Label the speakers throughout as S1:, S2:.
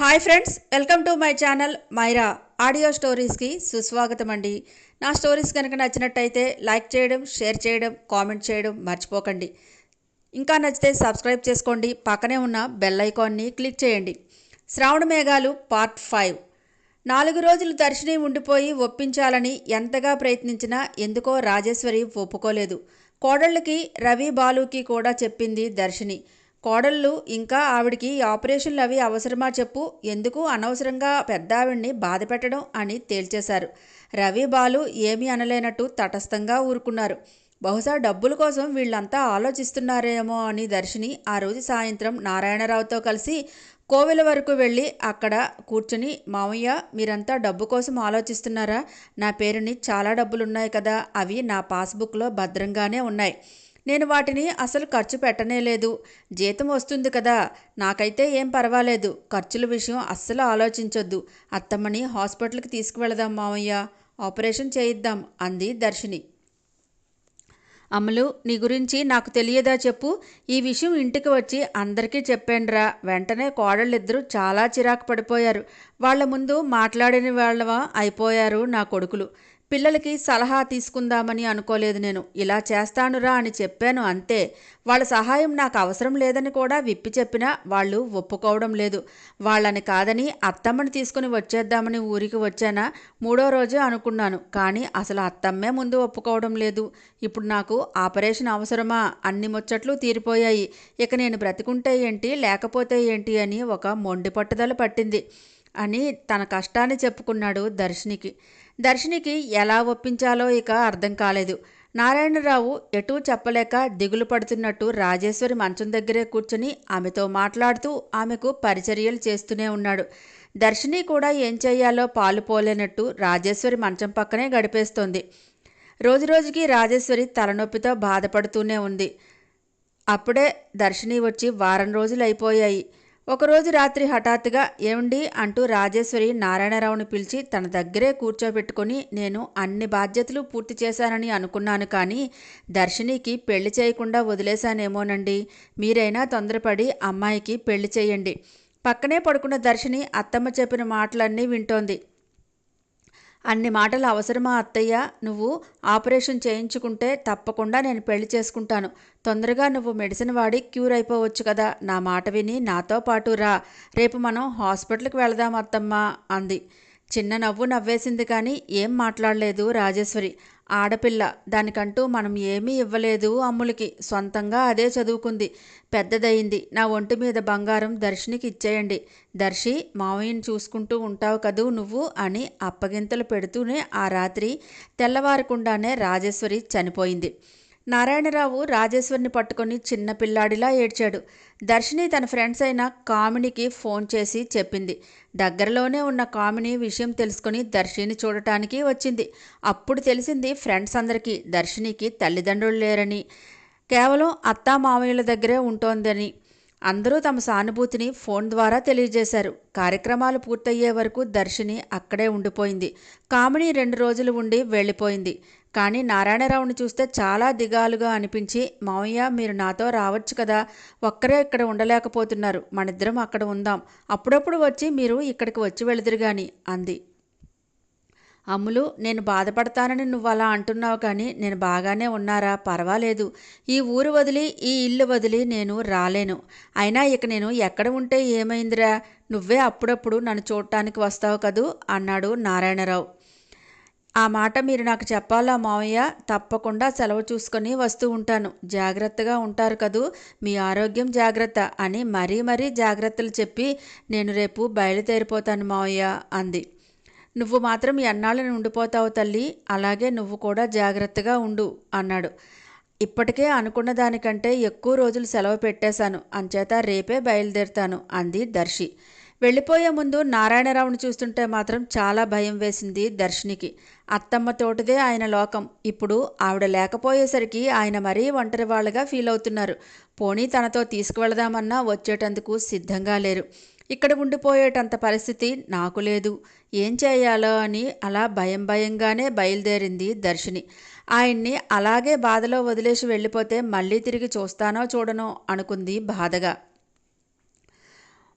S1: Hi friends welcome to my channel Myra. Audio స్టోరీస్కి సుస్వాగతం అండి నా స్టోరీస్ కనుక నచ్చినట్టయితే లైక్ చేయడం షేర్ చేయడం కామెంట్ చేయడం మర్చిపోకండి. ఇంకా నచ్చితే సబ్స్క్రైబ్ చేసుకోండి. పక్కనే ఉన్న బెల్ ఐకాన్ని క్లిక్ చేయండి. శ్రావణ మేఘాలు పార్ట్ ఫైవ్. నాలుగు రోజులు దర్శిని ఉండిపోయి ఒప్పించాలని ఎంతగా ప్రయత్నించినా ఎందుకో రాజేశ్వరి ఒప్పుకోలేదు. కోడళ్ళకి రవి బాలుకి కూడా చెప్పింది దర్శిని. కోడళ్ళు ఇంకా ఆవిడికి ఆపరేషన్లు అవి అవసరమా చెప్పు. ఎందుకు అనవసరంగా పెద్ద ఆవిడ్ని బాధ పెట్టడం అని తేల్చేశారు. రవి బాలు ఏమీ అనలేనట్టు తటస్థంగా ఊరుకున్నారు. బహుశా డబ్బుల కోసం వీళ్ళంతా ఆలోచిస్తున్నారేమో అని దర్శిని ఆ రోజు సాయంత్రం నారాయణరావుతో కలిసి కోవెల వరకు వెళ్ళి అక్కడ కూర్చుని మామయ్య మీరంతా డబ్బు కోసం ఆలోచిస్తున్నారా? నా పేరుని చాలా డబ్బులున్నాయి కదా. అవి నా పాస్బుక్లో భద్రంగానే ఉన్నాయి. నేను వాటిని అసలు ఖర్చు పెట్టనే లేదు. జీతం వస్తుంది కదా. నాకైతే ఏం పర్వాలేదు. ఖర్చుల విషయం అస్సలు ఆలోచించొద్దు. అత్తమ్మని హాస్పిటల్కి తీసుకువెళదాం మామయ్య ఆపరేషన్ చేయిద్దాం అంది దర్శిని. అమలు నీ గురించి నాకు తెలియదా చెప్పు. ఈ విషయం ఇంటికి వచ్చి అందరికీ చెప్పానురా వెంటనే కోడళ్ళిద్దరూ చాలా చిరాకు పడిపోయారు. వాళ్ళ ముందు మాట్లాడిన వాళ్ళవా అయిపోయారు నా కొడుకులు. పిల్లలకి సలహా తీసుకుందామని అనుకోలేదు నేను. ఇలా చేస్తానురా అని చెప్పాను అంతే. వాళ్ళ సహాయం నాకు అవసరం లేదని కూడా విప్పి చెప్పినా వాళ్ళు ఒప్పుకోవడం లేదు. వాళ్ళని కాదని అత్తమ్మని తీసుకుని వచ్చేద్దామని ఊరికి వచ్చానా? మూడో రోజు అనుకున్నాను. కానీ అసలు అత్తమ్మే ముందు ఒప్పుకోవడం లేదు. ఇప్పుడు నాకు ఆపరేషన్ అవసరమా? అన్ని ముచ్చట్లు తీరిపోయాయి. ఇక నేను బ్రతికుంటే ఏంటి? లేకపోతే ఏంటి అని ఒక మొండి పట్టుదల పట్టింది అని తన కష్టాన్ని చెప్పుకున్నాడు దర్శినికి. దర్శినికి ఎలా ఒప్పించాలో ఇక అర్థం కాలేదు. నారాయణరావు ఎటూ చెప్పలేక దిగులు పడుతున్నట్టు రాజేశ్వరి మంచం దగ్గరే కూర్చుని ఆమెతో మాట్లాడుతూ ఆమెకు పరిచర్యలు చేస్తూనే ఉన్నాడు. దర్శిని కూడా ఏం చెయ్యాలో పాలు పోలేనట్టు రాజేశ్వరి మంచం పక్కనే గడిపేస్తోంది. రోజురోజుకి రాజేశ్వరి తలనొప్పితో బాధపడుతూనే ఉంది. అప్పుడే దర్శిని వచ్చి వారం రోజులు అయిపోయాయి ఒకరోజు రాత్రి హఠాత్తుగా ఏమండి అంటూ రాజేశ్వరి నారాయణరావుని పిలిచి తన దగ్గరే కూర్చోబెట్టుకుని నేను అన్ని బాధ్యతలు పూర్తి చేశానని అనుకున్నాను కానీ దర్శినికి పెళ్ళి చేయకుండా వదిలేశానేమోనండి. మీరైనా తొందరపడి అమ్మాయికి పెళ్ళి చేయండి. పక్కనే పడుకున్న దర్శిని అత్తమ్మ చెప్పిన మాటలన్నీ వింటోంది. అన్ని మాటలు అవసరమా అత్తయ్య? నువ్వు ఆపరేషన్ చేయించుకుంటే తప్పకుండా నేను పెళ్ళి చేసుకుంటాను. తొందరగా నువ్వు మెడిసిన్ వాడి క్యూర్ అయిపోవచ్చు కదా. నా మాట విని నాతో పాటు రా. రేపు మనం హాస్పిటల్కి వెళదాం అత్తమ్మ అంది. చిన్న నవ్వు నవ్వేసింది కానీ ఏం మాట్లాడలేదు రాజేశ్వరి. ఆడపిల్ల. దానికంటూ మనం ఏమీ ఇవ్వలేదు అమ్ములకి. సొంతంగా అదే చదువుకుంది. పెద్దదయింది. నా ఒంటి మీద బంగారం దర్శినికి ఇచ్చేయండి. దర్శి మావయ్యని చూసుకుంటూ ఉంటావు కదూ నువ్వు అని అప్పగింతలు పెడుతూనే ఆ రాత్రి తెల్లవారకుండానే రాజేశ్వరి చనిపోయింది. నారాయణరావు రాజేశ్వరిని పట్టుకొని చిన్న పిల్లాడిలా ఏడ్చాడు. దర్శిని తన ఫ్రెండ్స్ అయిన కామినికి ఫోన్ చేసి చెప్పింది. దగ్గరలోనే ఉన్న కామిని విషయం తెలుసుకుని దర్శిని చూడటానికి వచ్చింది. అప్పుడు తెలిసింది ఫ్రెండ్స్ అందరికీ దర్శినికి తల్లిదండ్రులు లేరని. కేవలం అత్తా మామయ్యల దగ్గరే ఉంటోందని. అందరూ తమ సానుభూతిని ఫోన్ ద్వారా తెలియజేశారు. కార్యక్రమాలు పూర్తయ్యే వరకు దర్శిని అక్కడే ఉండిపోయింది. కామిని రెండు రోజులు ఉండి వెళ్ళిపోయింది. కానీ నారాయణరావుని చూస్తే చాలా దిగాలుగా అనిపించి మావయ్య మీరు నాతో రావచ్చు కదా ఒక్కరే ఇక్కడ ఉండలేకపోతున్నారు మనిద్దరం అక్కడ ఉందాం అప్పుడప్పుడు వచ్చి మీరు ఇక్కడికి వచ్చి వెళుదురు గాని అంది. అమ్ములు నేను బాధపడతానని నువ్వు అలా అంటున్నావు కానీ నేను బాగానే ఉన్నారా పర్వాలేదు. ఈ ఊరు వదిలి ఈ ఇల్లు వదిలి నేను రాలేను. అయినా ఇక నేను ఎక్కడ ఉంటే ఏమైందిరా? నువ్వే అప్పుడప్పుడు నన్ను చూడటానికి వస్తావు కదూ? అన్నాడు నారాయణరావు. ఆ మాట మీరు నాకు చెప్పాలా మావయ్య? తప్పకుండా సెలవు చూసుకొని వస్తూ ఉంటాను. జాగ్రత్తగా ఉంటారు కదూ మీ ఆరోగ్యం జాగ్రత్త అని మరీ మరీ జాగ్రత్తలు చెప్పి నేను రేపు బయలుదేరిపోతాను మావయ్య అంది. నువ్వు మాత్రం ఎన్నాళ్ళని ఉండిపోతావు తల్లి అలాగే నువ్వు కూడా జాగ్రత్తగా ఉండు అన్నాడు. ఇప్పటికే అనుకున్న దానికంటే ఎక్కువ రోజులు సెలవు పెట్టేశాను. అంచేత రేపే బయలుదేరుతాను అంది దర్శి. వెళ్ళిపోయే ముందు నారాయణరావుని చూస్తుంటే మాత్రం చాలా భయం వేసింది దర్శినికి. అత్తమ్మ తోటిదే ఆయన లోకం. ఇప్పుడు ఆవిడ లేకపోయేసరికి ఆయన మరీ ఒంటరి వాళ్ళగా ఫీల్ అవుతున్నారు పోనీ తనతో తీసుకువెళదామన్నా వచ్చేటందుకు సిద్ధంగా లేరు. ఇక్కడ ఉండిపోయేటంత పరిస్థితి నాకు లేదు. ఏం చేయాలో అని అలా భయం భయంగానే బయలుదేరింది దర్శిని. ఆయన్ని అలాగే బాధలో వదిలేసి వెళ్ళిపోతే మళ్ళీ తిరిగి చూస్తానో చూడనో అనుకుంది బాధగా.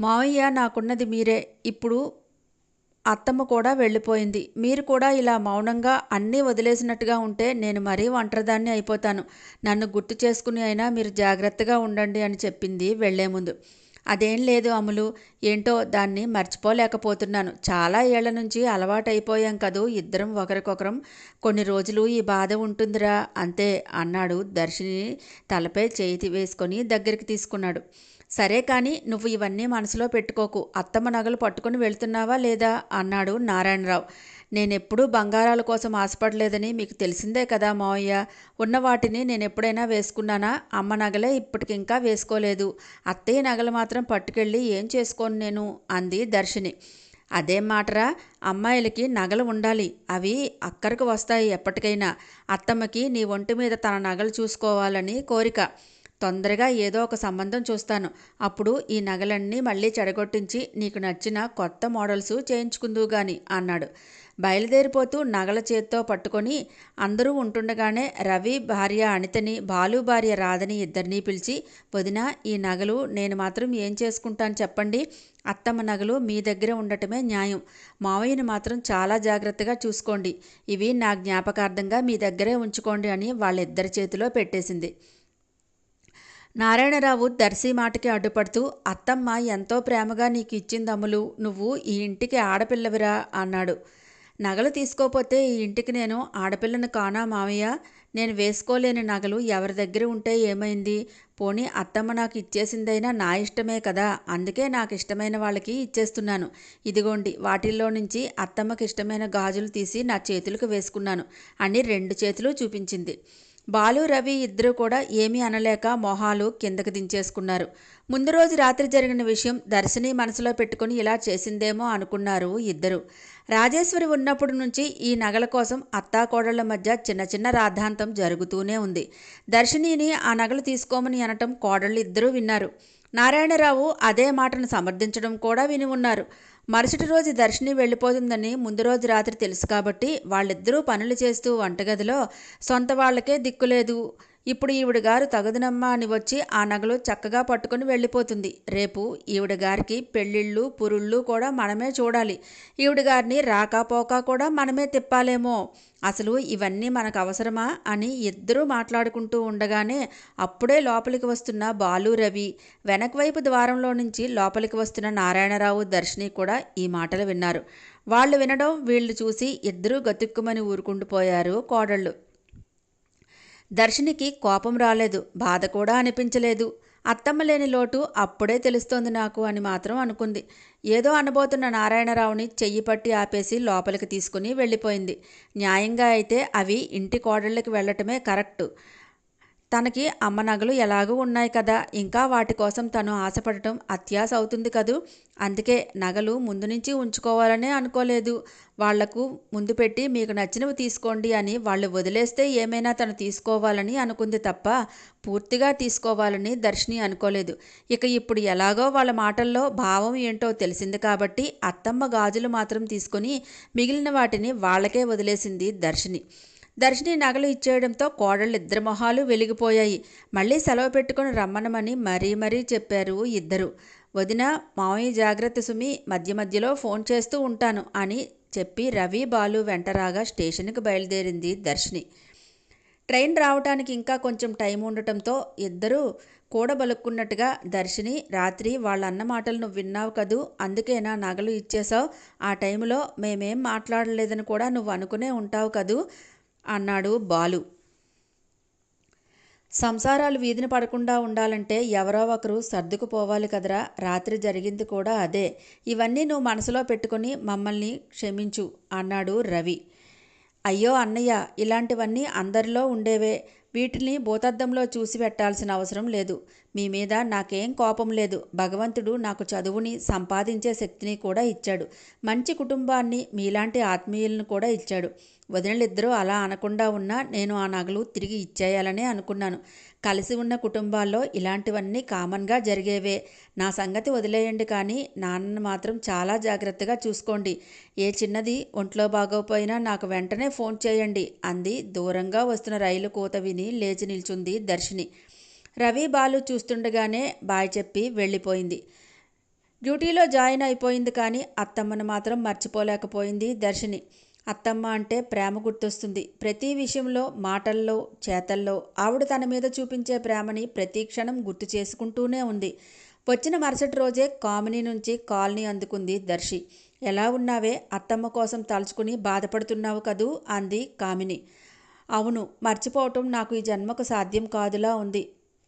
S1: మావయ్య నాకున్నది మీరే. ఇప్పుడు అత్తమ్మ కూడా వెళ్ళిపోయింది. మీరు కూడా ఇలా మౌనంగా అన్నీ వదిలేసినట్టుగా ఉంటే నేను మరీ ఒంటరిదాన్ని అయిపోతాను. నన్ను గుర్తు చేసుకుని అయినా మీరు జాగ్రత్తగా ఉండండి అని చెప్పింది వెళ్ళే ముందు అదేం లేదు అమలు. ఏంటో దాన్ని మర్చిపోలేకపోతున్నాను. చాలా ఏళ్ళ నుంచి అలవాటైపోయాం కదూ ఇద్దరం ఒకరికొకరం. కొన్ని రోజులు ఈ బాధ ఉంటుందిరా అంతే అన్నాడు దర్శిని తలపై చేతి వేసుకొని దగ్గరికి తీసుకున్నాడు. సరే కానీ నువ్వు ఇవన్నీ మనసులో పెట్టుకోకు. అత్తమ్మ నగలు పట్టుకుని వెళ్తున్నావా లేదా? అన్నాడు నారాయణరావు. నేనెప్పుడూ బంగారాల కోసం ఆశపడలేదని మీకు తెలిసిందే కదా మావయ్య. ఉన్న వాటిని నేను ఎప్పుడైనా వేసుకున్నానా? అమ్మ నగలే ఇప్పటికింకా వేసుకోలేదు. అత్తయ్య నగలు మాత్రం పట్టుకెళ్ళి ఏం చేసుకోను నేను? అంది దర్శిని. అదేం మాటరా? అమ్మాయిలకి నగలు ఉండాలి. అవి అక్కరకు వస్తాయి ఎప్పటికైనా. అత్తమ్మకి నీ ఒంటి మీద తన నగలు చూసుకోవాలని కోరిక. తొందరగా ఏదో ఒక సంబంధం చూస్తాను. అప్పుడు ఈ నగలన్నీ మళ్ళీ చెడగొట్టించి నీకు నచ్చిన కొత్త మోడల్స్ చేయించుకుందువు గాని అన్నాడు. బయలుదేరిపోతూ నగల చేత్తో పట్టుకొని అందరూ ఉంటుండగానే రవి భార్య అనితని బాలు భార్య రాధని ఇద్దరినీ పిలిచి వదిన ఈ నగలు నేను మాత్రం ఏం చేసుకుంటాను చెప్పండి. అత్తమ్మ నగలు మీ దగ్గర ఉండటమే న్యాయం. మావయ్యని మాత్రం చాలా జాగ్రత్తగా చూసుకోండి. ఇవి నా జ్ఞాపకార్థంగా మీ దగ్గరే ఉంచుకోండి అని వాళ్ళిద్దరి చేతిలో పెట్టేసింది. నారాయణరావు దర్శి మాటకి అడ్డుపడుతూ అత్తమ్మ ఎంతో ప్రేమగా నీకు ఇచ్చిందమ్ములు నువ్వు ఈ ఇంటికి ఆడపిల్లవిరా అన్నాడు. నగలు తీసుకోపోతే ఈ ఇంటికి నేను ఆడపిల్లను కానా మావయ్య? నేను వేసుకోలేని నగలు ఎవరి దగ్గర ఉంటే ఏమైంది? పోనీ అత్తమ్మ నాకు ఇచ్చేసిందైనా నా ఇష్టమే కదా. అందుకే నాకు ఇష్టమైన వాళ్ళకి ఇచ్చేస్తున్నాను. ఇదిగోండి వాటిల్లో నుంచి అత్తమ్మకి ఇష్టమైన గాజులు తీసి నా చేతులకు వేసుకున్నాను. అని రెండు చేతులు చూపించింది. బాలు రవి ఇద్దరూ కూడా ఏమీ అనలేక మొహాలు కిందకు దించేసుకున్నారు. ముందు రోజు రాత్రి జరిగిన విషయం దర్శిని మనసులో పెట్టుకుని ఇలా చేసిందేమో అనుకున్నారు ఇద్దరు. రాజేశ్వరి ఉన్నప్పటి నుంచి ఈ నగల కోసం అత్తాకోడళ్ళ మధ్య చిన్న చిన్న రాద్ధాంతం జరుగుతూనే ఉంది. దర్శినిని ఆ నగలు తీసుకోమని అనటం కోడళ్ళు ఇద్దరూ విన్నారు. నారాయణరావు అదే మాటను సమర్థించడం కూడా విని ఉన్నారు. మరుసటి రోజు దర్శిని వెళ్ళిపోతుందని ముందు రోజు రాత్రి తెలుసు కాబట్టి వాళ్ళిద్దరూ పనులు చేస్తూ వంటగదిలో సొంత వాళ్ళకే దిక్కులేదు ఇప్పుడు ఈవిడ గారు తగదునమ్మా అని వచ్చి ఆ నగలు చక్కగా పట్టుకుని వెళ్ళిపోతుంది. రేపు ఈవిడ గారికి పెళ్ళిళ్ళు పురుళ్ళు కూడా మనమే చూడాలి. ఈవిడ గారిని రాకపోకా కూడా మనమే తిప్పాలేమో. అసలు ఇవన్నీ మనకు అవసరమా అని ఇద్దరూ మాట్లాడుకుంటూ ఉండగానే అప్పుడే లోపలికి వస్తున్న బాలు రవి వెనక వైపు ద్వారంలో నుంచి లోపలికి వస్తున్న నారాయణరావు దర్శిని కూడా ఈ మాటలు విన్నారు. వాళ్ళు వినడం వీళ్ళు చూసి ఇద్దరూ గతుక్కుమని ఊరుకుండిపోయారు కోడళ్ళు. దర్శనికి కోపం రాలేదు బాధ కూడా అనిపించలేదు. అత్తమ్మ లేని లోటు అప్పుడే తెలుస్తోంది నాకు అని మాత్రం అనుకుంది. ఏదో అనబోతున్న నారాయణరావుని చెయ్యి పట్టి ఆపేసి లోపలికి తీసుకుని వెళ్ళిపోయింది. న్యాయంగా అయితే అవి ఇంటి కోడళ్ళకి వెళ్ళటమే కరెక్టు. తనకి అమ్మ నగలు ఎలాగూ ఉన్నాయి కదా. ఇంకా వాటి కోసం తను ఆశపడటం అత్యాశ అవుతుంది కదూ. అందుకే నగలు ముందు నుంచి ఉంచుకోవాలనే అనుకోలేదు. వాళ్ళకు ముందు పెట్టి మీకు నచ్చినవి తీసుకోండి అని వాళ్ళు వదిలేస్తే ఏమైనా తను తీసుకోవాలని అనుకుంది తప్ప పూర్తిగా తీసుకోవాలని దర్శిని అనుకోలేదు. ఇక ఇప్పుడు ఎలాగో వాళ్ళ మాటల్లో భావం ఏంటో తెలిసింది కాబట్టి అత్తమ్మ గాజులు మాత్రం తీసుకొని మిగిలిన వాటిని వాళ్ళకే వదిలేసింది దర్శిని. దర్శిని నగలు ఇచ్చేయడంతో కోడళ్ళు మొహాలు వెలిగిపోయాయి. మళ్ళీ సెలవు పెట్టుకుని రమ్మనమని మరీ మరీ చెప్పారు ఇద్దరు. వదిన మావయ్య జాగ్రత్త సుమి మధ్య మధ్యలో ఫోన్ చేస్తూ ఉంటాను అని చెప్పి రవి బాలు వెంటరాగా స్టేషన్కి బయలుదేరింది దర్శిని. ట్రైన్ రావడానికి ఇంకా కొంచెం టైం ఉండటంతో ఇద్దరూ కూడబలుక్కున్నట్టుగా దర్శిని రాత్రి వాళ్ళ అన్న మాటలు నువ్వు విన్నావు కదూ అందుకేనా నగలు ఇచ్చేశావు? ఆ టైంలో మేమేం మాట్లాడలేదని కూడా నువ్వు అనుకునే ఉంటావు కదూ? అన్నాడు బాలు. సంసారాలు వీధిని పడకుండా ఉండాలంటే ఎవరో ఒకరు సర్దుకుపోవాలి కదరా. రాత్రి జరిగింది కూడా అదే. ఇవన్నీ నువ్వు మనసులో పెట్టుకుని మమ్మల్ని క్షమించు అన్నాడు రవి. అయ్యో అన్నయ్య ఇలాంటివన్నీ అందరిలో ఉండేవే. వీటిని భూతద్దంలో చూసి పెట్టాల్సిన అవసరం లేదు. మీ మీద నాకేం కోపం లేదు. భగవంతుడు నాకు చదువుని సంపాదించే శక్తిని కూడా ఇచ్చాడు. మంచి కుటుంబాన్ని మీలాంటి ఆత్మీయులను కూడా ఇచ్చాడు. వదినలిద్దరూ అలా అనకుండా ఉన్నా నేను ఆ నగలు తిరిగి ఇచ్చేయాలనే అనుకున్నాను. కలిసి ఉన్న కుటుంబాల్లో ఇలాంటివన్నీ కామన్గా జరిగేవే. నా సంగతి వదిలేయండి కానీ నాన్నను మాత్రం చాలా జాగ్రత్తగా చూసుకోండి. ఏ చిన్నది ఒంట్లో బాగోపోయినా నాకు వెంటనే ఫోన్ చేయండి అంది. దూరంగా వస్తున్న రైలు కూత విని లేచి నిల్చుంది దర్శిని. రవి బాలు చూస్తుండగానే బాయ్ చెప్పి వెళ్ళిపోయింది. డ్యూటీలో జాయిన్ అయిపోయింది కానీ అత్తమ్మను మాత్రం మర్చిపోలేకపోయింది దర్శిని. అత్తమ్మ అంటే ప్రేమ గుర్తొస్తుంది. ప్రతి విషయంలో మాటల్లో చేతల్లో ఆవిడ తన మీద చూపించే ప్రేమని ప్రతి క్షణం గుర్తు చేసుకుంటూనే ఉంది. వచ్చిన మరుసటి రోజే కామిని నుంచి కాల్ని అందుకుంది దర్శి. ఎలా ఉన్నావే? అత్తమ్మ కోసం తలుచుకుని బాధపడుతున్నావు కదూ? అంది కామిని. అవును మర్చిపోవటం నాకు ఈ జన్మకు సాధ్యం కాదులా ఉంది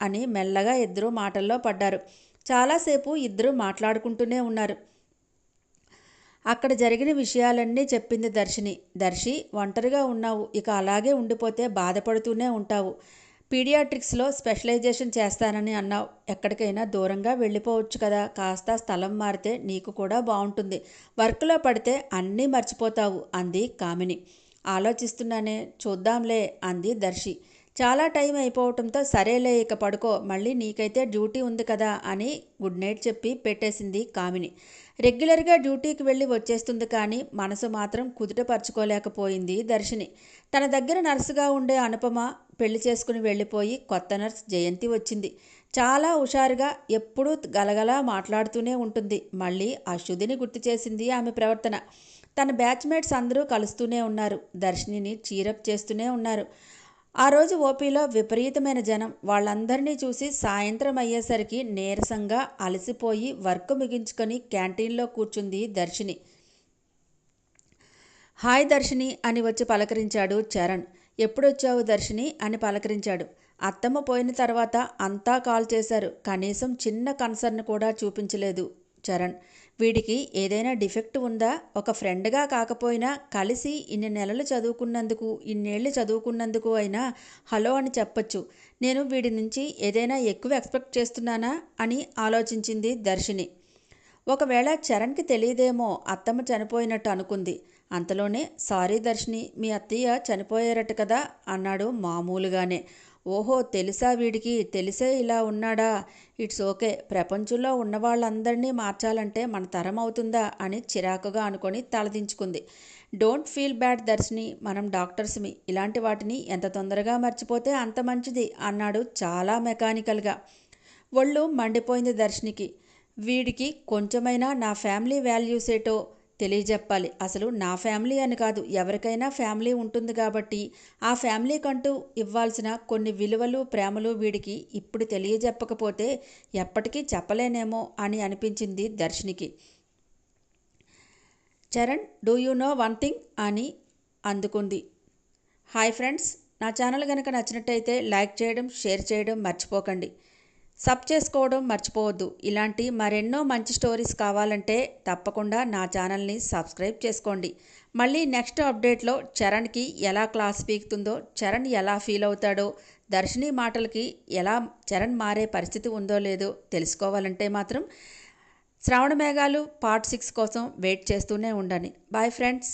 S1: అని మెల్లగా ఇద్దరూ మాటల్లో పడ్డారు. చాలాసేపు ఇద్దరు మాట్లాడుకుంటూనే ఉన్నారు. అక్కడ జరిగిన విషయాలన్నీ చెప్పింది దర్శిని. దర్శి ఒంటరిగా ఉన్నావు. ఇక అలాగే ఉండిపోతే బాధపడుతూనే ఉంటావు. పీడియాట్రిక్స్లో స్పెషలైజేషన్ చేస్తానని అన్నావు. ఎక్కడికైనా దూరంగా వెళ్ళిపోవచ్చు కదా. కాస్త స్థలం మారితే నీకు కూడా బాగుంటుంది వర్క్లో పడితే అన్నీ మర్చిపోతావు అంది కామిని. ఆలోచిస్తున్నానే చూద్దాంలే అంది దర్శి. చాలా టైం అయిపోవటంతో సరేలే ఇక పడుకో. మళ్ళీ నీకైతే డ్యూటీ ఉంది కదా అని గుడ్ నైట్ చెప్పి పెట్టేసింది కామిని. రెగ్యులర్గా డ్యూటీకి వెళ్ళి వచ్చేస్తుంది కానీ మనసు మాత్రం కుదుటపరచుకోలేకపోయింది దర్శిని. తన దగ్గర నర్సుగా ఉండే అనుపమ పెళ్ళి చేసుకుని వెళ్ళిపోయి కొత్త నర్స్ జయంతి వచ్చింది. చాలా హుషారుగా ఎప్పుడూ గలగలా మాట్లాడుతూనే ఉంటుంది. మళ్ళీ ఆ గుర్తు చేసింది ఆమె ప్రవర్తన. తన బ్యాచ్మేట్స్ అందరూ కలుస్తూనే ఉన్నారు. దర్శినిని చీరప్ చేస్తూనే ఉన్నారు. ఆ రోజు ఓపీలో విపరీతమైన జనం వాళ్ళందరినీ చూసి సాయంత్రం అయ్యేసరికి నీరసంగా అలసిపోయి వర్క్ ముగించుకొని క్యాంటీన్లో కూర్చుంది దర్శిని. హాయ్ దర్శిని అని వచ్చి పలకరించాడు చరణ్. ఎప్పుడొచ్చావు దర్శిని అని పలకరించాడు. అత్తమ్మ పోయిన తర్వాత అంతా కాల్ చేశారు. కనీసం చిన్న కన్సర్న్ కూడా చూపించలేదు చరణ్. వీడికి ఏదైనా డిఫెక్ట్ ఉందా? ఒక ఫ్రెండ్గా కాకపోయినా కలిసి ఇన్ని నెలలు చదువుకున్నందుకు ఇన్నేళ్ళు చదువుకున్నందుకు అయినా హలో అని చెప్పొచ్చు. నేను వీడి నుంచి ఏదైనా ఎక్కువ ఎక్స్పెక్ట్ చేస్తున్నానా? అని ఆలోచించింది దర్శిని. ఒకవేళ చరణ్కి తెలియదేమో అత్తమ్మ చనిపోయినట్టు అనుకుంది. అంతలోనే సారీ దర్శిని మీ అత్తయ్య చనిపోయారట కదా అన్నాడు మామూలుగానే. ఓహో తెలుసా వీడికి? తెలిసే ఇలా ఉన్నాడా? ఇట్స్ ఓకే ప్రపంచంలో ఉన్న వాళ్ళందరినీ మార్చాలంటే మన తరం అవుతుందా అని చిరాకుగా అనుకొని తలదించుకుంది. డోంట్ ఫీల్ బ్యాడ్ దర్శిని మనం డాక్టర్స్మి. ఇలాంటి వాటిని ఎంత తొందరగా మర్చిపోతే అంత మంచిది అన్నాడు చాలా మెకానికల్గా. ఒళ్ళు మండిపోయింది దర్శినికి. వీడికి కొంచెమైనా నా ఫ్యామిలీ వాల్యూస్ ఏటో తెలియజెప్పాలి. అసలు నా ఫ్యామిలీ అని కాదు ఎవరికైనా ఫ్యామిలీ ఉంటుంది కాబట్టి ఆ ఫ్యామిలీకంటూ ఇవ్వాల్సిన కొన్ని విలువలు ప్రేమలు వీడికి ఇప్పుడు తెలియజెప్పకపోతే ఎప్పటికీ చెప్పలేనేమో అని అనిపించింది దర్శినికి. Charan do you know one thing అని అందుకుంది. హాయ్ ఫ్రెండ్స్ నా ఛానల్ కనుక నచ్చినట్టయితే లైక్ చేయడం షేర్ చేయడం మర్చిపోకండి. సబ్ చేసుకోవడం మర్చిపోవద్దు. ఇలాంటి మరెన్నో మంచి స్టోరీస్ కావాలంటే తప్పకుండా నా ఛానల్ని సబ్స్క్రైబ్ చేసుకోండి. మళ్ళీ నెక్స్ట్ అప్డేట్లో చరణ్కి ఎలా క్లాస్ పీకుతుందో చరణ్ ఎలా ఫీల్ అవుతాడో దర్శిని మాటలకి ఎలా చరణ్ మారే పరిస్థితి ఉందో లేదో తెలుసుకోవాలంటే మాత్రం శ్రావణ మేఘాలు పార్ట్ సిక్స్ కోసం వెయిట్ చేస్తూనే ఉండండి. Bye friends!